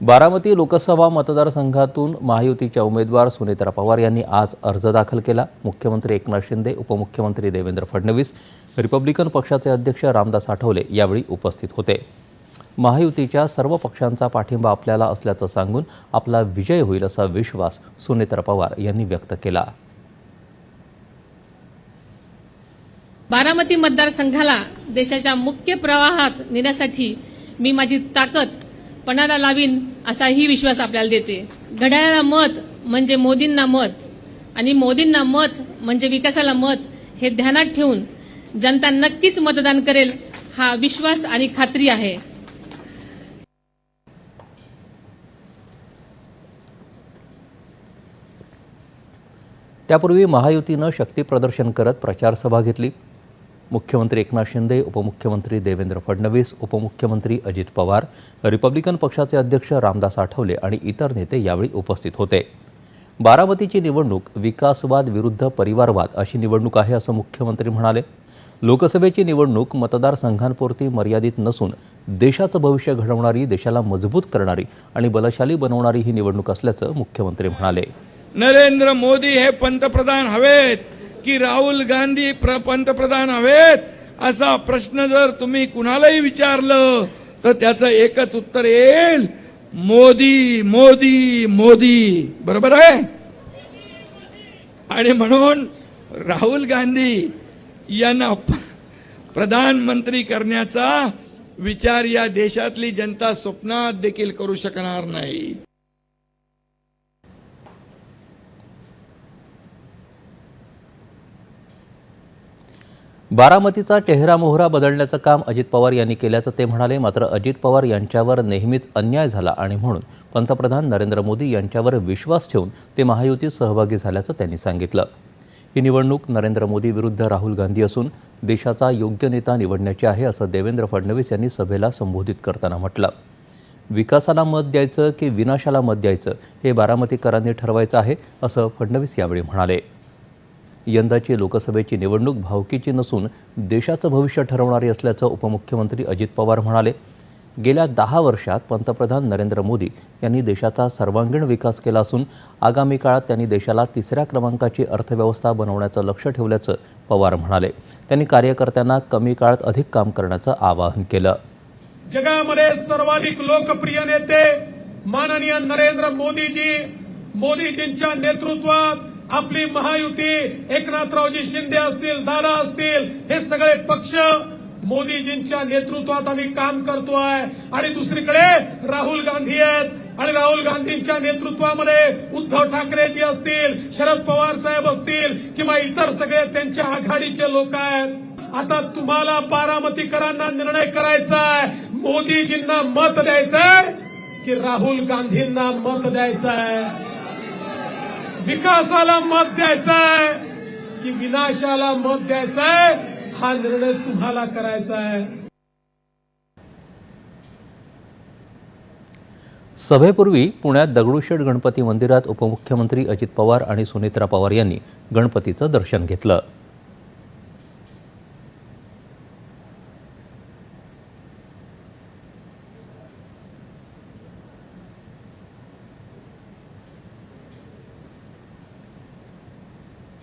बारामती लोकसभा मतदारसंघातून महायुतीच्या उमेदवार सुनेत्रा पवार यांनी आज अर्ज दाखल केला. मुख्यमंत्री एकनाथ शिंदे उपमुख्यमंत्री देवेंद्र फडणवीस रिपब्लिकन पक्षाचे अध्यक्ष रामदास आठवले यावेळी उपस्थित होते. महायुतीच्या सर्व पक्षांचा पाठिंबा आपल्याला असल्याचं सांगून आपला विजय होईल असा विश्वास सुनेत्रा पवार यांनी व्यक्त केला. बारामती मतदारसंघाला देशाच्या मुख्य प्रवाहात नेण्यासाठी मी माझी ताकद पणाला लावीन असाही विश्वास आपल्याला देते. घड्याळाला मत म्हणजे मोदींना मत आणि मोदींना मत म्हणजे विकासाला मत हे ध्यानात ठेवून जनता नक्कीच मतदान करेल हा विश्वास आणि खात्री आहे. त्यापूर्वी महायुतीनं शक्तीप्रदर्शन करत प्रचारसभा घेतली. मुख्यमंत्री एकनाथ शिंदे उपमुख्यमंत्री देवेंद्र फडणवीस उपमुख्यमंत्री अजित पवार रिपब्लिकन पक्षाचे अध्यक्ष रामदास आठवले आणि इतर नेते यावेळी उपस्थित होते. बारामतीची निवडणूक विकासवाद विरुद्ध परिवारवाद अशी निवडणूक आहे असं मुख्यमंत्री म्हणाले. लोकसभेची निवडणूक मतदारसंघांपुरती मर्यादित नसून देशाचं भविष्य घडवणारी देशाला मजबूत करणारी आणि बलशाली बनवणारी ही निवडणूक असल्याचं मुख्यमंत्री म्हणाले. नरेंद्र मोदी हे पंतप्रधान हवेत. की राहुल गांधी प्र पंतप्रधान हवेत असा प्रश्न जर तुम्ही कुणालाही विचारलं तर त्याचं एकच उत्तर येईल. मोदी मोदी मोदी. बरोबर आहे? आणि म्हणून राहुल गांधी यांना प्रधानमंत्री करण्याचा विचार या देशातली जनता स्वप्नात देखील करू शकणार नाही. बारामतीचा चेहरा मोहरा बदलण्याचं काम अजित पवार यांनी केल्याचं ते म्हणाले मात्र अजित पवार यांच्यावर नेहमीच अन्याय झाला आणि म्हणून पंतप्रधान नरेंद्र मोदी यांच्यावर विश्वास ठेवून ते महायुतीत सहभागी झाल्याचं त्यांनी सांगितलं. ही निवडणूक नरेंद्र मोदी विरुद्ध राहुल गांधी असून देशाचा योग्य नेता निवडण्याची आहे असं देवेंद्र फडणवीस यांनी सभेला संबोधित करताना म्हटलं. विकासाला मत द्यायचं की विनाशाला मत द्यायचं हे बारामतीकरांनी ठरवायचं आहे असं फडणवीस यावेळी म्हणाले. यंदाची लोकसभेची निवडणूक भावकीची नसून देशाचं भविष्य ठरवणारी असल्याचं उपमुख्यमंत्री अजित पवार म्हणाले. गेल्या दहा वर्षात पंतप्रधान नरेंद्र मोदी यांनी देशाचा सर्वांगीण विकास केला असून आगामी काळात त्यांनी देशाला तिसऱ्या क्रमांकाची अर्थव्यवस्था बनवण्याचं लक्ष ठेवल्याचं पवार म्हणाले. त्यांनी कार्यकर्त्यांना कमी काळात अधिक काम करण्याचं आवाहन केलं. जगामध्ये सर्वाधिक लोकप्रिय नेते माननीय नरेंद्र मोदीजी मोदीजींच्या नेतृत्वात आपली महायुती एकनाथरावजी शिंदे असतील दादा असतील हे सगळे पक्ष मोदीजींच्या नेतृत्वात आम्ही काम करतोय. आणि दुसरीकडे राहुल गांधी आहेत. आणि राहुल गांधींच्या नेतृत्वामध्ये उद्धव ठाकरेजी असतील शरद पवार साहेब असतील किंवा इतर सगळे त्यांच्या आघाडीचे लोक आहेत. आता तुम्हाला बारामतीकरांना निर्णय करायचा आहे. मोदीजींना मत द्यायचंय की राहुल गांधींना मत द्यायचंय. विकासाला मत द्यायचंय की विनाशाला मत द्यायचंय हा निर्णय तुम्हाला करायचा आहे सभेपूर्वी पुण्यात दगडूशेठ गणपती मंदिरात उपमुख्यमंत्री अजित पवार आणि सुनेत्रा पवार यांनी गणपतीचं दर्शन घेतलं.